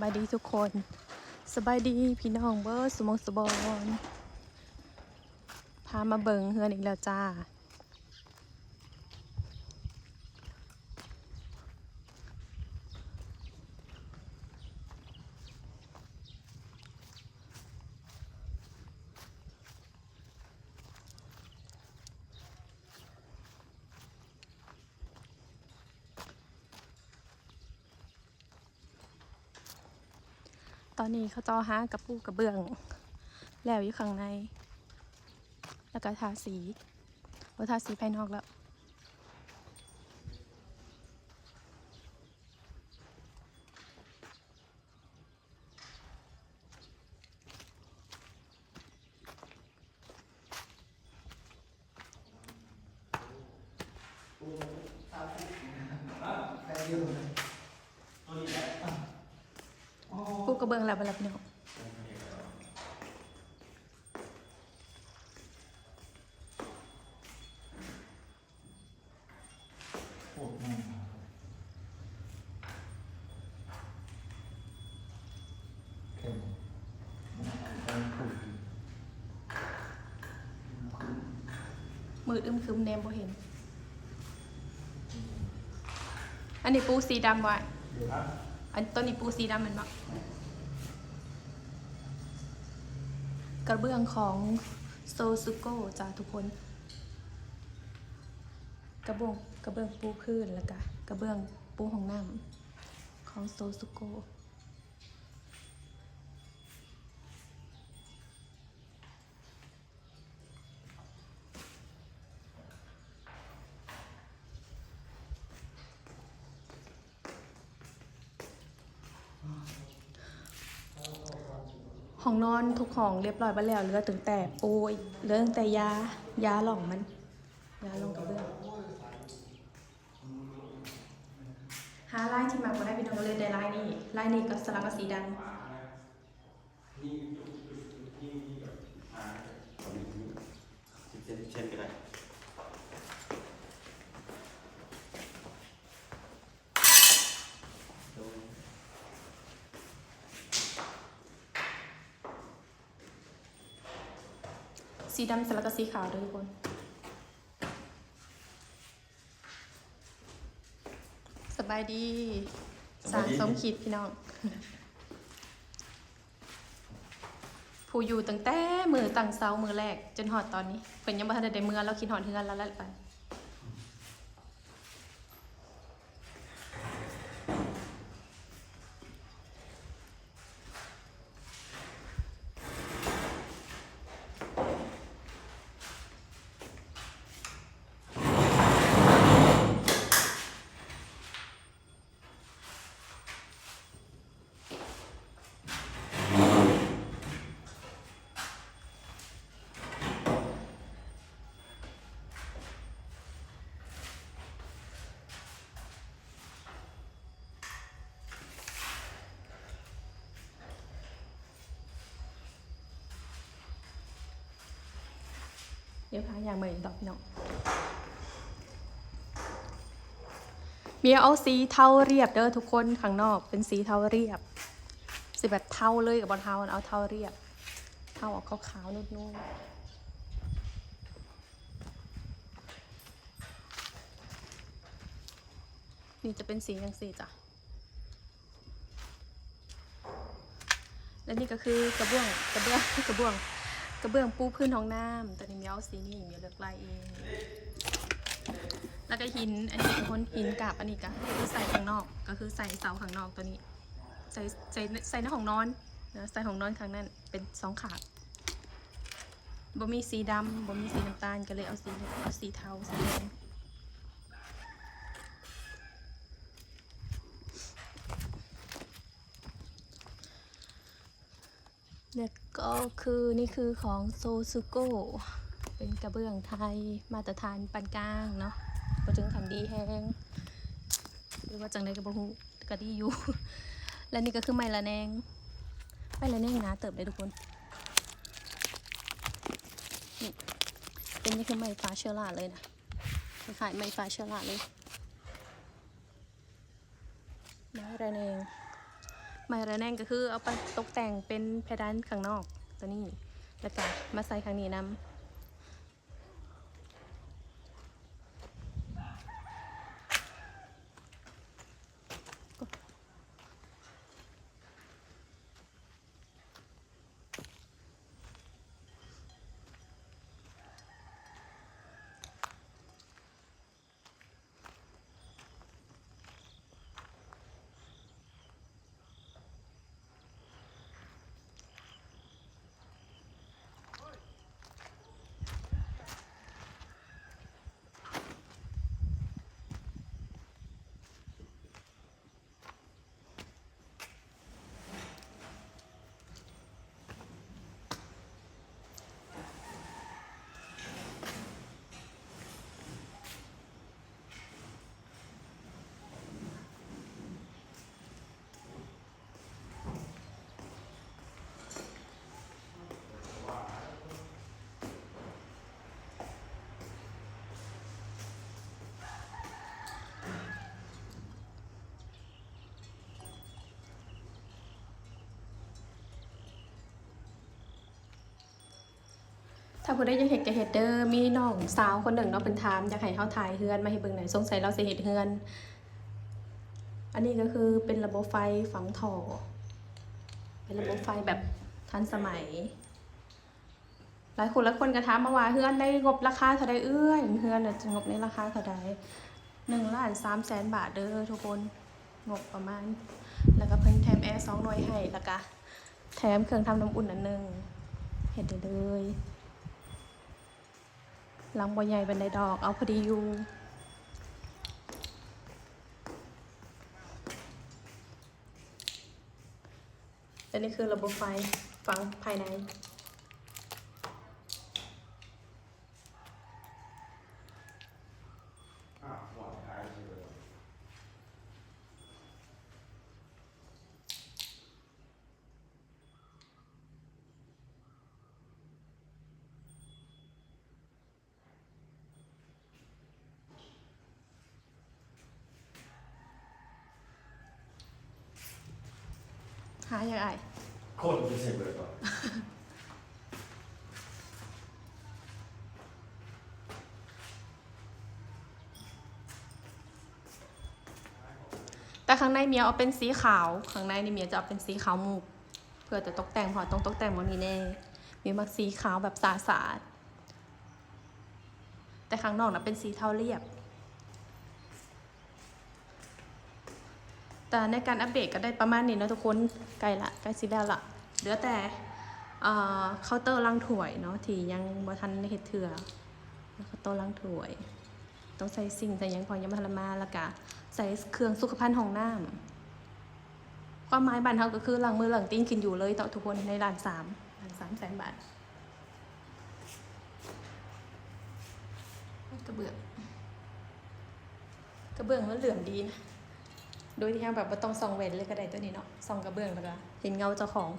บายดีทุกคน สบายดีพี่น้องเบอร์สมองสบอนพามาเบิงเฮือนอีกแล้วจ้า อนนี้เขาจอหากระปูกระเบื้อง แล้วอยู่ข้างใน แล้วก็ทาสีว่าทาสีภายนอกแล้วปู กระเบื้องแล้วไปแล้วพี่น้องโอ้แม่งเข้มมันเอาไปผูกอีกมืออึมครึมแนมบ่เห็น อันนี้ปูสีดำไว้อันต้นนี้ปูสีดำแมันบ่ก ระเบื้องของโซซุโกจ้าทุกคน กระเบื้องกระเบื้องปูพื้นแล้วก็กระเบื้องปูห้องน้ำของโซซุโก ของนอนทุกของเรียบร้อยไปแล้วเหลือถึงแต่ปูอีกเหลือตั้งแต่ยายาหล่องมันยาหล่องกระเบื้องหาลายที่มาบ่ได้พี่น้องเลยได้ลายนี้ลายนี้กับสลักกับสีดเช่นเช่นก็ได้ สีดำสลักกับสีขาวด้วยทุกคน สบายดีสารสมคิดพี่น้อง ผู้อยู่ตั้งแต่มือตั้งเสามือแรก จนหอดตอนนี้เพิ่นยังบ่ทันได้ได้มือแล้วคิดหอดเฮือนแล้วแล้วไป เดี๋ยวพาอย่างเหมือนดอกพี่น้องเมียเอาสีเทาเรียบเด้อทุกคนข้างนอกเป็นสีเทาเรียบ สีแบบเทาเลยกับบอลเทาเอาเทาเรียบ เทาออกขาวๆนุ่มๆนี่จะเป็นสีอย่างสีจ้ะ และนี่ก็คือกระเบื้องกระเบื้องกระเบื้อง กระเบื้องปูพื้นห้องน้ำต่นี่มีเอาสีนี่มีเลือกลายเอง แล้วก็หิน อันนี้เป็นคนหินกาบอันนี้ก็คือใส่ข้างนอก ก็คือใส่เสาข้างนอกตัวนี้ ใส่ใส่ใส่ในห้องนอนนะใส่ห้องนอนข้างนั้นเป็นสองขาดบ่มีสีดำบ่มีสีน้ำตาลก็เลยเอาสีเอาสีเทาสีแดงเนี่ยก็ ก็คือนี่คือของโซซุโกเป็นกระเบื้องไทยมาตรฐานปานกลางเนาะบ่ถึงขันดีแฮงหรือว่าจังไดก็บ่ฮู้ก็ดีอยู่ และนี่ก็คือไม้ละแนงไม้ละแนงนาเติบเลยทุกคนนี่เป็นนี่คือไม้ฟ้าเชื้อราเลยนะคล้ายๆไม้ฟ้าเชื้อราเลยไม้ระแนง ไม้ระแนงก็คือเอาไปตกแต่งเป็นเพดานข้างนอกตัวนี้ แล้วก็มาใส่ข้างนี้นํถ้าผู้ได้ยังเห็ดกับเห็ดเดอร์มีน้องสาวคนหนึ่งเนาะเป็นถามอยากให้เขาถ่ายเฮือนมาให้เบิ่งหน่อยสงสัยเราสิเห็ดเฮือน อันนี้ก็คือเป็นระบบไฟฝังท่อเป็นระบบไฟแบบทันสมัย หลายคนหลายคนก็ถามมาว่าเฮือนได้งบราคาเท่าใดเอื้อยเฮือนจะงบในราคาเท่าใดหนึ่งล้านสามแสนบาทเด้อทุกคนงบประมาณ แล้วก็เพิ่นแถมแอร์สองหน่วยให้แล้วก็แถมเครื่องทำน้ำอุ่นอันหนึ่งเห็ดได้เลย หลังบ่ใหญ่เป็นไดดอก เอาพอดีอยู่และนี่คือระบบไฟฝังภายใน หาอย่างไรโคตรเป็นเซเบอร์ก่อนแต่ข้างในเมียเอาเป็นสีขาว ข้างในนี่เมียจะเอาเป็นสีขาวมุกเพื่อจะตกแต่งพอต้องตกแต่งมันมีแน่มีมักสีขาวแบบสาสาดๆแต่ข้างนอกนะเป็นสีเทาเรียบ แต่ในการอัปเดตก็ได้ประมาณนี้นะทุกคนใกล้ละใกล้สิแล้วละเหลือแต่เคาน์เตอร์ล้างถ้วยเนาะที่ยังบ่ทันเฮ็ดเถื่อเคาน์เตอร์ล้างถ้วย ต้องใส่สิ่งใส่ยังพอยังบ่ทันละมาแล้วก็ใส่เครื่องสุขภัณฑ์ห้องน้ำความหมายบ้านเฮาก็คือล้างมือล้างตีนกินอยู่เลยต่อทุกคนในร้านสามร้านสามแสนบาทกระเบื้องกระเบื้องมันเหลื่อมดีนะ โดยที่ทาแบบว่าต้องส่องเว้นเลยก็ได้ตัวนี้เนาะส่องกระเบื้องแล้วก็เห็นเงาเจ้าของ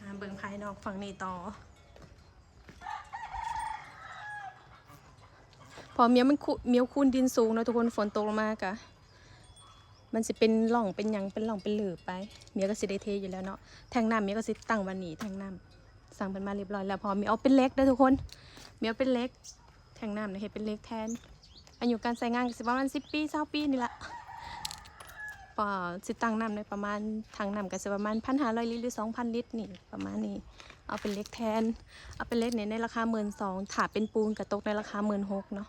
อเบื้องภายนอกฝั่งนี้ต่อ พอเมียมันคุเมียวคูนดินสูงเนาะทุกคนฝนตกลงมากะมันสิเป็นหล่องเป็นยังเป็นหล่องเป็นหลืบไป เมียก็สิได้เทอยู่แล้วเนาะแทงน้ำเมียก็สิตั้งวันนี้แทงน้ำสั่งเป็นมาเรียบร้อยแล้วพอเมียเอาเป็นเล็กเด้ทุกคน เมียเอาเป็นเล็กแทงน้ำเนี่ยเฮ็ดเป็นเล็กแทน อายุการใช้งานก็สิประมาณสิปีเศร้าปีนี่ละปอสิตังน้ำในประมาณทางน้ำก็สิประมาณพันห้าร้อยลิตรหรือสองพันลิตรนี่ประมาณนี้ เอาเป็นเล็กแทน เอาเป็นเล็กเนี่ยในราคาหมื่นสองถาเป็นปูนกระตกในราคาหมื่นหกเนาะ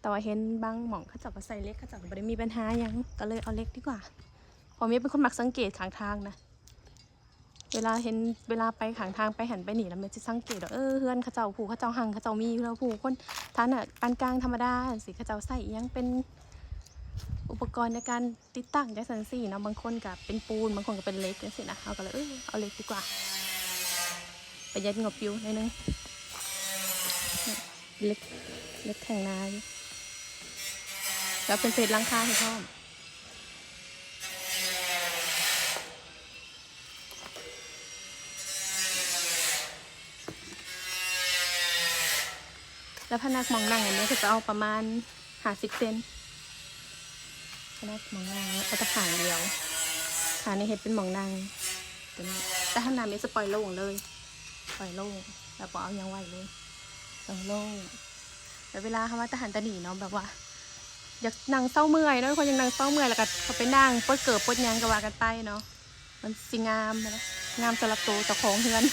แต่ว่าเห็นบางหม่องเขาจับมาใส่เล็กเขาจับไม่ได้มีปัญหายังก็เลยเอาเล็กดีกว่าพอมีเป็นคนมักสังเกตข้างทางนะ เวลาเห็นเวลาไปขางทางไปหันไปหนีแล้วมันจะสังเกตว่าเออเฮือนเขาเจ้าผูกเขาเจ้าหังเขาเจ้ามีอยู่แล้วผูกคนท่านอะปานกลางธรรมดาสิเขาเจ้าใส่ยังเป็นอุปกรณ์ในการติดตั้งจังสันสี่เนาะบางคนกับเป็นปูนบางคนก็เป็นเล็กจังสินะเอาก็เลยเออเอาเล็กดีกว่าประหยัดงบอยู่หนิดนึงเล็กเล็กแข่งนายแล้วเป็นเศษลังคาให้พ่อ แล้วพนักมองนั่งอันนี้ก็จะเอาประมาณหาสิบเซนหนะหมองนางเอาแตะขางเดียวขาในเห็ดเป็นมองนางตัวนี้แต่ข้างหน้ามีสปอยโล่งเลย ปล่อยโล่งแล้วปอเอายังไหวเลยตรงโล่งแต่เวลาคำว่าทหารตะหนีเนาะแบบว่าอยากนั่งเศร้าเมื่อยเนาะคนยังนั่งเศร้าเมื่อยแล้วก็เขาไปนั่งปดเกิดปดยังก็ว่ากันไปเนาะมันสิงามนะงามสำหรับตัวเจ้าของเฮือน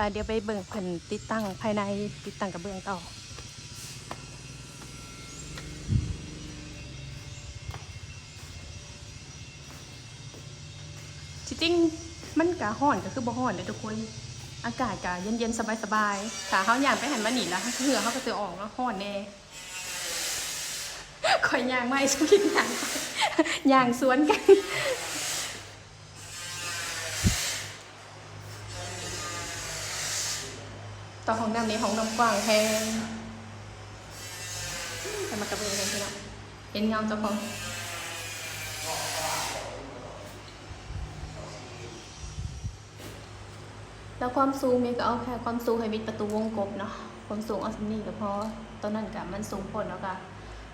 ไปเดี๋ยวไปเบิ่งเพิ่นติดตั้งภายในติดตั้งกระเบื้องต่อจริงมันกะห้อนก็คือบ่ห้อนเลยทุกคน อากาศกะเย็นๆสบายๆถ้าเขาย่างไปหันมาหนีแล้วเหงื่อเขาก็จะออกแล้วห้อนแน่คอยย่างไม่ชุกินย่างย่างสวนกัน ต่อของ น้ำนี้ของน้ำกว้างแพงแต่มากระเบื้องเห็นพี่น้องเห็นเงาเจ้าของแล้วความสูงมีก็เอาแค่ความสูงให้มิดประตูวงกบเนาะความสูงเอาสันี่ก็พอตอนนั้นกะมันสูงผลแล้วก็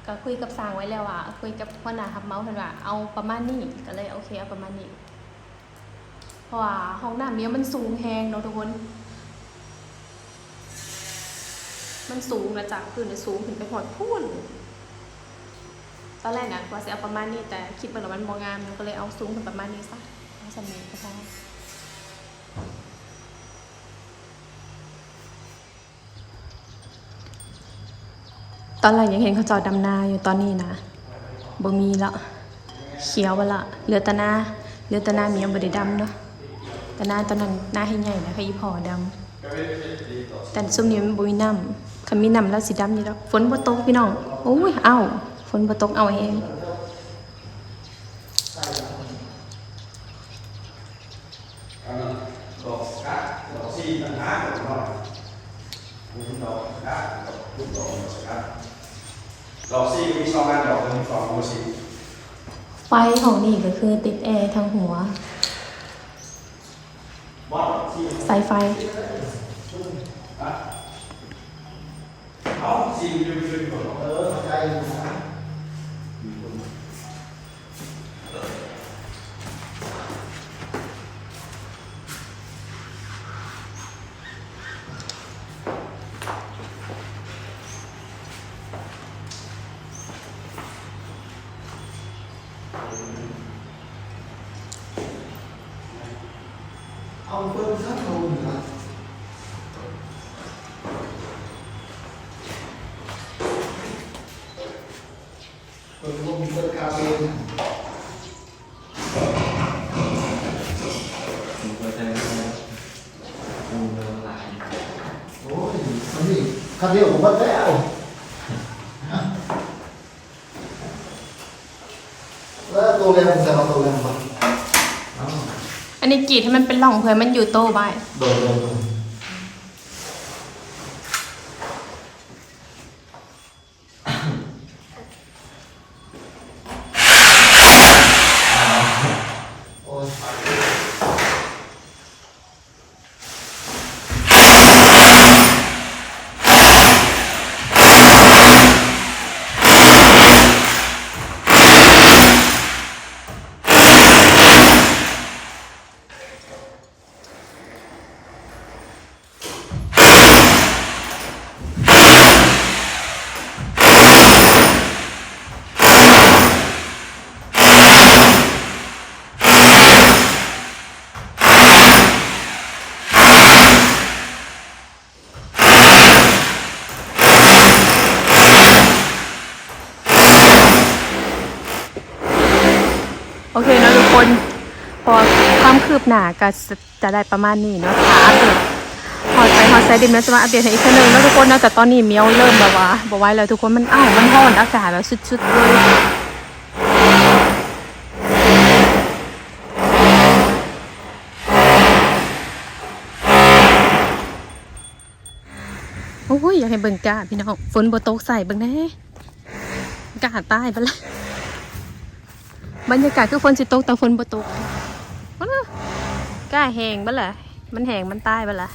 ก็คุยกับสร้างไว้แล้วอะคุยกับหัวหน้าทับเมาส์เพิ่นว่าเอาประมาณนี้ก็เลยโอเคเอาประมาณนี้เพราะว่าห้องน้ำเนี้ยมันสูงแฮงเนาะทุกคน มันสูงนะจากพื้นน่ะสูงขึ้นไปหอดพูนตอนแรกนะว่าจะเอาประมาณนี้แต่คิดว่ามันมองงามก็เลยเอาสูงขึ้นประมาณนี้ซะเอาสมีก็พอตอนแรกยังเห็นเขาจอดดำนาอยู่ตอนนี้นะบ่มีละเขียวไปละเหลือตนาเหลือตนามียังบ่ได้ดำเนาะแต่หน้าตอนนั้นหน้าให้ใหญ่นะให้อีพอดำแต่ซุมนี้มันบ่มีน้ำ คำมีนำแล้วสีดำนี่แล้วฝนบ่ตกพี่น้องโอ้ยเอาฝนบ่ตกเอาเองไฟของนี่ก็คือติดแอร์ทางหัว บอสซี สายไฟ เอาซีอยู่อยู่อยู่ก่อนเอ อ คันนี่คาเดียวผมว่าแล้วแล้วตัวแรงผมจะเอาตัวแรงมาเอาอันนี้กรีดให้มันเป็นร่องเพื่อมันอยู่โตไว้โดนโดนโดนโอ้ย โอเคเนาะทุกคน พอความคืบ หนาก็จะได้ประมาณนี้เนาะถ้าอัปเดตพอไปฮอตไซดิมแล้วจะมาอัปเดตให้อีกครั้งหนึงเนาะทุกคนนะแต่ตอนนี้เมียวเริ่มแบบว่าบอกไว้แล้วทุกคนมันอ้าวมันร้อนอากาศแบบสุดๆเลยโอ้ยอยากให้เบิ่งกาพี่น้องฝนบ่ตกใส่เบิ่งแน่กาตายไปละบรรยากาศคือฝนสิตกแต่ฝนบ่ตก ก้าแหงบ้าละมันแหงมันตายบ้าละ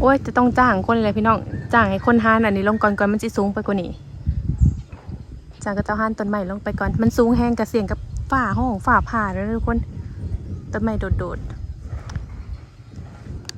โอ้ย จะต้องจ้างคนเลยพี่น้อง จ้างให้คนห้านอันนี้ลงก่อนก่อนมันจะสูงไปกว่านี้จ้างก็เจ้าห้านต้นใหม่ลงไปก่อน มันสูงแหงกระเสียงกับฝ่าห้องฝ่าผ่าแล้วทุกคน ต้นใหม่โดดๆ